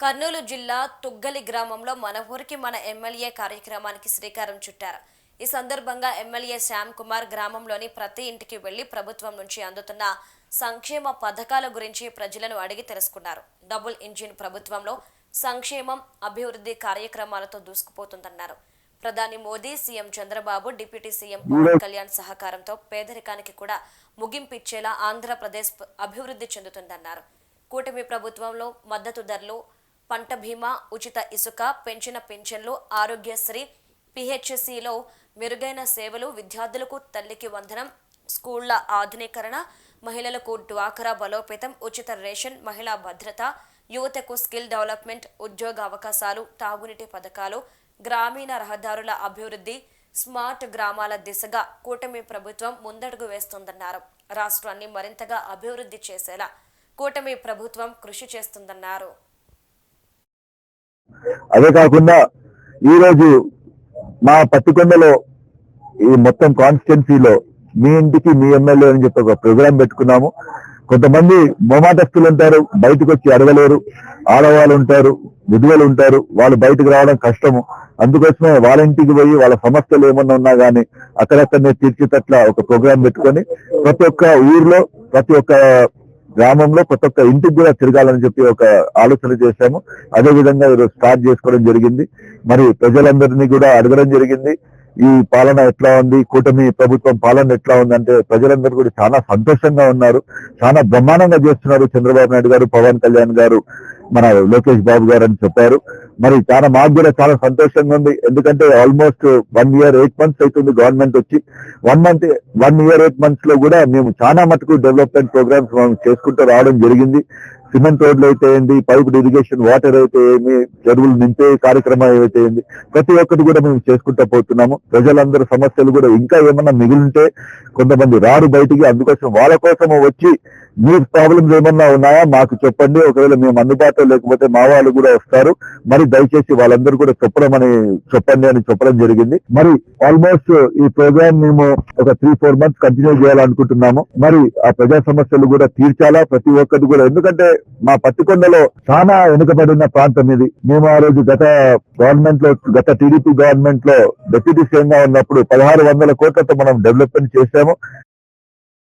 కర్నూలు జిల్లా తుగ్గలి గ్రామంలో మన ఊరికి మన ఎమ్మెల్యే కార్యక్రమానికి శ్రీకారం చుట్టారు. ఈ సందర్భంగా ఎమ్మెల్యే శ్యామ్ కుమార్ గ్రామంలోని ప్రతి ఇంటికి వెళ్ళి ప్రభుత్వం నుంచి అందుతున్న సంక్షేమ పథకాల గురించి ప్రజలను అడిగి తెలుసుకున్నారు. డబుల్ ఇంజిన్ ప్రభుత్వంలో సంక్షేమం అభివృద్ధి కార్యక్రమాలతో దూసుకుపోతుందన్నారు. ప్రధాని Modi CM Chandrababu deputy CM Pawan Kalyan సహకారంతో పేదరికానికి కూడా ముగింపిచ్చేలా ఆంధ్రప్రదేశ్ అభివృద్ధి చెందుతుందన్నారు. కూటమి ప్రభుత్వంలో మద్దతు ధరలు పంట బీమా ఉచిత ఇసుక పెంచిన పెన్షన్లు ఆరోగ్యశ్రీ పిహెచ్సిలో మెరుగైన సేవలు విద్యార్థులకు తల్లికి వందనం స్కూళ్ళ ఆధునీకరణ మహిళలకు డ్వాకరా బలోపేతం ఉచిత రేషన్ మహిళా భద్రత యువతకు స్కిల్ డెవలప్మెంట్ ఉద్యోగ అవకాశాలు తాగునీటి పథకాలు గ్రామీణ రహదారుల అభివృద్ధి స్మార్ట్ గ్రామాల దిశగా కూటమి ప్రభుత్వం ముందడుగు వేస్తుందన్నారు. రాష్ట్రాన్ని మరింతగా అభివృద్ధి చేసేలా కూటమి ప్రభుత్వం కృషి చేస్తుందన్నారు. అదే కాకుండా ఈ రోజు మా పత్తికొండలో ఈ మొత్తం కాన్స్టిట్యున్సీలో మీ ఇంటికి మీ ఎమ్మెల్యే అని చెప్పి ఒక ప్రోగ్రాం పెట్టుకున్నాము. కొంతమంది మొమాటస్తులు ఉంటారు బయటకు వచ్చి అడగలేరు. ఆడవాళ్ళు ఉంటారు విధువలు ఉంటారు. వాళ్ళు బయటకు రావడం కష్టము. అందుకోసమే వాళ్ళ ఇంటికి పోయి వాళ్ళ సమస్యలు ఏమన్నా ఉన్నా గానీ అక్కడక్కడనే తీర్చేటట్ల ఒక ప్రోగ్రాం పెట్టుకొని ప్రతి ఒక్క ఊర్లో ప్రతి ఒక్క గ్రామంలో ప్రతి ఒక్క ఇంటికి కూడా తిరగాలని చెప్పి ఒక ఆలోచన చేశాము. అదే విధంగా ఈరోజు స్టార్ట్ చేసుకోవడం జరిగింది. మరి ప్రజలందరినీ కూడా అడగడం జరిగింది. ఈ పాలన ఎట్లా ఉంది? కూటమి ప్రభుత్వం పాలన ఎట్లా ఉంది? అంటే ప్రజలందరూ కూడా చాలా సంతోషంగా ఉన్నారు. చాలా బ్రహ్మాండంగా చేస్తున్నారు చంద్రబాబు నాయుడు గారు పవన్ కళ్యాణ్ గారు మన లోకేష్ బాబు గారు అని చెప్పారు. మరి చాలా మాకు కూడా చాలా సంతోషంగా ఉంది. ఎందుకంటే almost one year eight months అవుతుంది గవర్నమెంట్ వచ్చి. One month one year eight మంత్స్లో కూడా మేము చాలా మటుకు డెవలప్మెంట్ ప్రోగ్రామ్స్ మనం చేసుకుంటూ రావడం జరిగింది. సిమెంట్ రోడ్లు అయితే ఏంది పైప్ ఇరిగేషన్ వాటర్ అయితే ఏమి చెరువులు నింపే కార్యక్రమం అయితే ఏంది ప్రతి ఒక్కటి కూడా మేము చేసుకుంటూ పోతున్నాము. ప్రజలందరి సమస్యలు కూడా ఇంకా ఏమన్నా మిగిలింటే కొంతమంది రారు బయటికి. అందుకోసం వాళ్ళ కోసం వచ్చి మీకు ప్రాబ్లమ్స్ ఏమన్నా ఉన్నాయా? మాకు చెప్పండి. ఒకవేళ మేము అందుబాటులో లేకపోతే మా వాళ్ళు కూడా వస్తారు. మరి దయచేసి వాళ్ళందరూ కూడా చెప్పడం అని చెప్పండి అని చెప్పడం జరిగింది. మరి ఆల్మోస్ట్ ఈ ప్రోగ్రామ్ మేము ఒక త్రీ ఫోర్ మంత్స్ కంటిన్యూ చేయాలనుకుంటున్నాము. మరి ఆ ప్రజా సమస్యలు కూడా తీర్చాలా? ప్రతి ఒక్కటి కూడా. ఎందుకంటే మా పత్తికొండలో చాలా వెనుకబడిన ప్రాంతం ఇది. మేము ఆ రోజు గత గవర్నమెంట్లో గత టీడీపీ గవర్నమెంట్లో డిప్యూటీ సీఎం గా ఉన్నప్పుడు పదహారు వందల కోట్లతో మనం డెవలప్మెంట్ చేశాము.